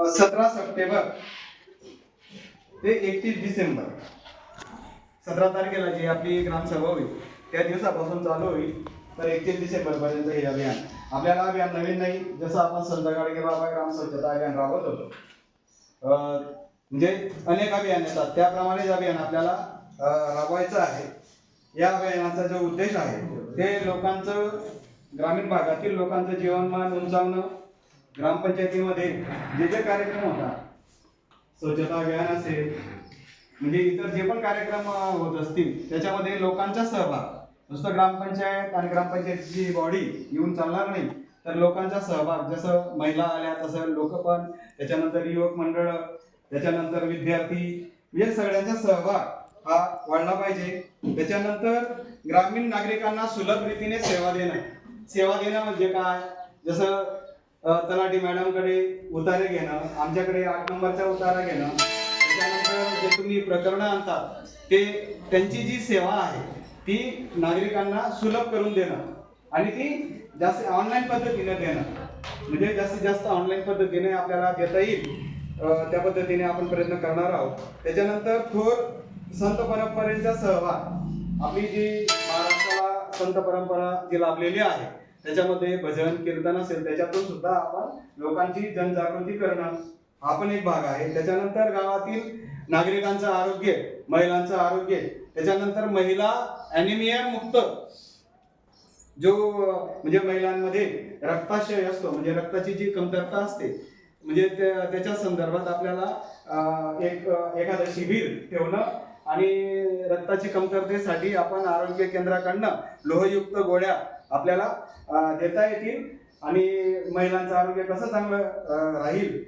सतरा सप्टेंबर ते एकतीस डिसेंबर. सतरा तारखेला जी आपली ग्रामसभा होईल त्या दिवसापासून चालू होईल. तर एकतीस डिसेंबर पर्यंत हे अभियान. आपल्याला अभियान नवीन नाही जसं आपण संत बाबा ग्राम स्वच्छता अभियान राबवत होतो. म्हणजे अनेक अभियान येतात. त्याप्रमाणेच अभियान आपल्याला राबवायचं आहे. या अभियानाचा जो उद्देश आहे ते लोकांचं ग्रामीण भागातील लोकांचं जीवनमान उंचावणं ग्रामपंचायतीमध्ये जे जे कार्यक्रम होतात स्वच्छता अभियान असेल म्हणजे इतर जे पण कार्यक्रम होत असतील त्याच्यामध्ये लोकांचा सहभाग. नुसतं ग्रामपंचायत आणि ग्रामपंचायतीची बॉडी येऊन चालणार नाही तर लोकांचा सहभाग. जसं महिला आल्या तसं लोक पण. त्याच्यानंतर युवक मंडळ त्याच्यानंतर विद्यार्थी म्हणजे सगळ्यांचा सहभाग हा वाढला पाहिजे. त्याच्यानंतर ग्रामीण नागरिकांना सुलभ रीतीने सेवा देणं. सेवा देणं म्हणजे काय? जसं तलाठी मॅडमकडे उतारे घेणं आमच्याकडे आठ नंबरचा उतारा घेणं त्याच्यानंतर जे तुम्ही प्रकरणं आणतात ते त्यांची जी सेवा आहे ती नागरिकांना सुलभ करून देणं आणि ती जास्त ऑनलाईन पद्धतीने देणं. म्हणजे जास्तीत जास्त ऑनलाईन पद्धतीने आपल्याला देता येईल त्या पद्धतीने आपण प्रयत्न करणार आहोत. त्याच्यानंतर थोर संत परंपरेचा सहभाग. आपली जी महाराष्ट्राला संत परंपरा जी लाभलेली आहे त्याच्यामध्ये भजन कीर्तन असेल त्याच्यातून सुद्धा आपण लोकांची जनजागृती करणं हा पण एक भाग आहे. त्याच्यानंतर गावातील नागरिकांचं आरोग्य महिलांचं आरोग्य त्याच्यानंतर महिला अॅनिमिया मुक्त. जो म्हणजे महिलांमध्ये रक्ताशय असतो म्हणजे रक्ताची जी कमतरता असते म्हणजे त्याच्या संदर्भात आपल्याला एक एखादं शिबिर ठेवणं आणि रक्ताची कमतरतेसाठी आपण आरोग्य केंद्राकडनं लोहयुक्त गोळ्या आपल्याला देता येतील आणि महिलांचं आरोग्य कसं चांगलं राहील